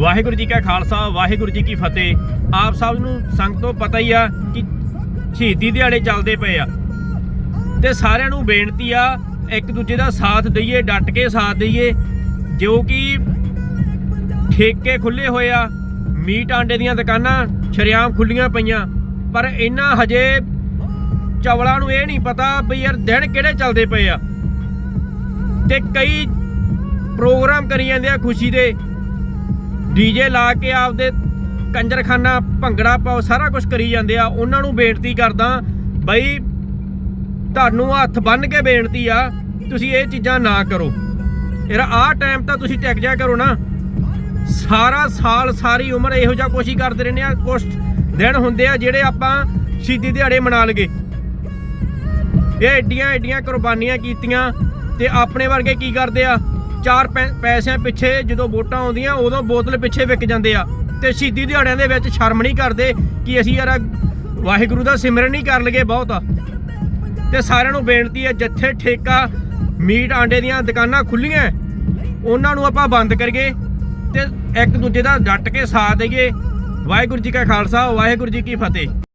ਵਾਹਿਗੁਰੂ ਜੀ ਕਾ ਖਾਲਸਾ, ਵਾਹਿਗੁਰੂ ਜੀ ਕੀ ਫਤਿਹ। ਆਪ ਸਭ ਨੂੰ ਸੰਗਤੋਂ ਪਤਾ ਹੀ ਆ ਕਿ ਸ਼ਹੀਦੀ ਦਿਹਾੜੇ ਚੱਲਦੇ ਪਏ ਆ। ਤੇ ਸਾਰਿਆਂ ਨੂੰ ਬੇਨਤੀ ਆ, ਇੱਕ ਦੂਜੇ ਦਾ ਸਾਥ ਦਈਏ, ਡਟ ਕੇ ਸਾਥ ਦਈਏ, ਜੋ ਕਿ ਠੇਕੇ ਖੁੱਲੇ ਹੋਏ ਆ, ਮੀਟ ਆਂਡੇ ਦੀਆਂ ਦੁਕਾਨਾਂ, ਸ਼ਰੇਆਮ ਖੁੱਲੀਆਂ ਪਈਆਂ। ਪਰ ਇਹਨਾਂ ਹਜੇ ਚਵਲਾਂ ਨੂੰ ਇਹ ਨਹੀਂ ਪਤਾ ਵੀ ਯਾਰ ਦਿਨ ਕਿਹੜੇ ਚੱਲਦੇ ਪਏ ਆ। ਤੇ ਕਈ ਪ੍ਰੋਗਰਾਮ ਕਰੀ ਜਾਂਦੇ ਆ ਖੁਸ਼ੀ ਦੇ ਡੀਜੇ ਲਾ ਕੇ ਆਪਦੇ ਕੰਜਰਖਾਨਾ, ਭੰਗੜਾ ਪਾਓ, ਸਾਰਾ ਕੁਝ ਕਰੀ ਜਾਂਦੇ ਆ। ਉਹਨਾਂ ਨੂੰ ਬੇਨਤੀ ਕਰਦਾ, ਬਈ ਤੁਹਾਨੂੰ ਹੱਥ ਬੰਨ ਕੇ ਬੇਨਤੀ ਆ, ਤੁਸੀਂ ਇਹ ਚੀਜ਼ਾਂ ਨਾ ਕਰੋ। ਯਾਰ ਆਹ ਟਾਈਮ ਤਾਂ ਤੁਸੀਂ ਟਿਕ ਜਾ ਕਰੋ ਨਾ। ਸਾਰਾ ਸਾਲ ਸਾਰੀ ਉਮਰ ਇਹੋ ਜਿਹਾ ਕੁਛ ਹੀ ਕਰਦੇ ਰਹਿੰਦੇ ਆ, ਕੁਛ ਦਿਨ ਹੁੰਦੇ ਆ ਜਿਹੜੇ ਆਪਾਂ ਸ਼ਹੀਦੀ ਦਿਹਾੜੇ ਮਨਾ ਲਗੇ। ਇਹ ਏਡੀਆਂ ਏਡੀਆਂ ਕੁਰਬਾਨੀਆਂ ਕੀਤੀਆਂ ਤੇ ਆਪਣੇ ਵਰਗੇ ਕੀ ਕਰਦੇ ਆ? ਚਾਰ ਪੈ- ਪੈਸਿਆਂ ਪਿੱਛੇ ਜਦੋਂ ਵੋਟਾਂ ਆਉਂਦੀਆਂ, ਉਦੋਂ ਬੋਤਲ ਪਿੱਛੇ ਵਿਕ ਜਾਂਦੇ ਆ। ਤੇ ਸ਼ਹੀਦੀ ਦਿਹਾੜਿਆਂ ਦੇ ਵਿੱਚ ਸ਼ਰਮ ਨਹੀਂ ਕਰਦੇ ਕਿ ਅਸੀਂ ਯਾਰ ਵਾਹਿਗੁਰੂ ਦਾ ਸਿਮਰਨ ਨਹੀਂ ਕਰ ਲਈਏ ਬਹੁਤ। ਆ ਤੇ ਸਾਰਿਆਂ ਨੂੰ ਬੇਨਤੀ ਹੈ, ਜਿੱਥੇ ਠੇਕਾ, ਮੀਟ ਆਂਡੇ ਦੀਆਂ ਦੁਕਾਨਾਂ ਖੁੱਲੀਆਂ ਉਹਨਾਂ ਨੂੰ ਆਪਾਂ ਬੰਦ ਕਰੀਏ ਤੇ ਇੱਕ ਦੂਜੇ ਦਾ ਡਟ ਕੇ ਸਾਥ ਦੇਈਏ। ਵਾਹਿਗੁਰੂ ਜੀ ਕਾ ਖਾਲਸਾ, ਵਾਹਿਗੁਰੂ ਜੀ ਕੀ ਫਤਿਹ।